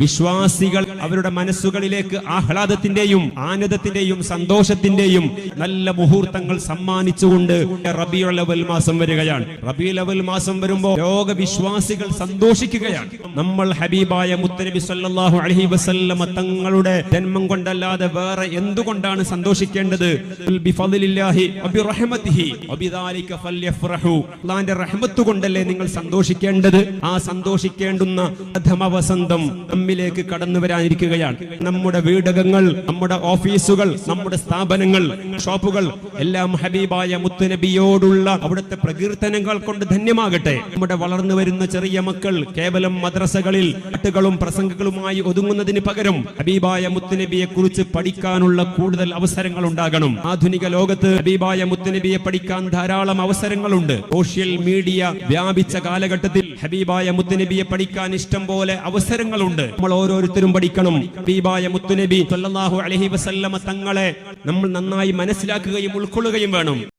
വിശ്വാസികൾ അവരുടെ മനസ്സുകളിലേക്ക് ആഹ്ലാദത്തിന്റെയും ആനന്ദത്തിന്റെയും സന്തോഷത്തിന്റെയും നല്ല മുഹൂർത്തങ്ങൾ സമ്മാനിച്ചുകൊണ്ട് റബിയ അവൽ മാസം വരികയാണ്. റബി അവൽ മാസം വരുമ്പോൾ ലോകവിശ്വാസികൾ സന്തോഷിക്കുകയാണ്. നമ്മൾ ഹബീബായ മുത്തനബി സല്ലാഹു അലഹി വസല്ലമ തങ്ങളുടെ ജന്മം കൊണ്ടല്ലാതെ വേറെ എന്തുകൊണ്ടാണ് സന്തോഷിക്കേണ്ടത്? റഹ്മത്ത് കൊണ്ടല്ലേ നിങ്ങൾ സന്തോഷിക്കേണ്ടത്? ആ സന്തോഷിക്കേണ്ടുന്ന വസന്തം നമ്മിലേക്ക് കടന്നു വരാനിരിക്കുകയാണ്. നമ്മുടെ വീടകങ്ങൾ നമ്മുടെ ഓഫീസുകൾ നമ്മുടെ സ്ഥാപനങ്ങൾ ഷോപ്പുകൾ എല്ലാം ഹബീബായ മുത്തുനബിയോടുള്ള അവിടുത്തെ പ്രകീർത്തനങ്ങൾ കൊണ്ട് ധന്യമാകട്ടെ. നമ്മുടെ വളർന്നു വരുന്ന ചെറിയ മക്കൾ കേവലം മദ്രസകളിൽ പാട്ടുകളും പ്രസംഗങ്ങളുമായി ഒതുങ്ങുന്നതിന് പകരം ഹബീബായ മുത്തുനബിയെ കുറിച്ച് പഠിക്കാനുള്ള കൂടുതൽ അവസരങ്ങൾ ഉണ്ടാകണം. ആധുനിക ലോകത്ത് ഹബീബായ മുത്തുനബിയെ പഠിക്കാൻ ധാരാളം അവസരങ്ങളുണ്ട്. സോഷ്യൽ മീഡിയ വ്യാപിച്ച കാലഘട്ടത്തിൽ ഹബീബായ മുത്തുനബിയെ പഠിക്കാൻ ഇഷ്ടം പോലെ അവസരങ്ങളുണ്ട്. നമ്മൾ ഓരോരുത്തരും പഠിക്കണം. ബീബായ മുത്തുനബി സല്ലല്ലാഹു അലൈഹി വസല്ലമ തങ്ങളെ നമ്മൾ നന്നായി മനസ്സിലാക്കുകയും ഉൾക്കൊള്ളുകയും വേണം.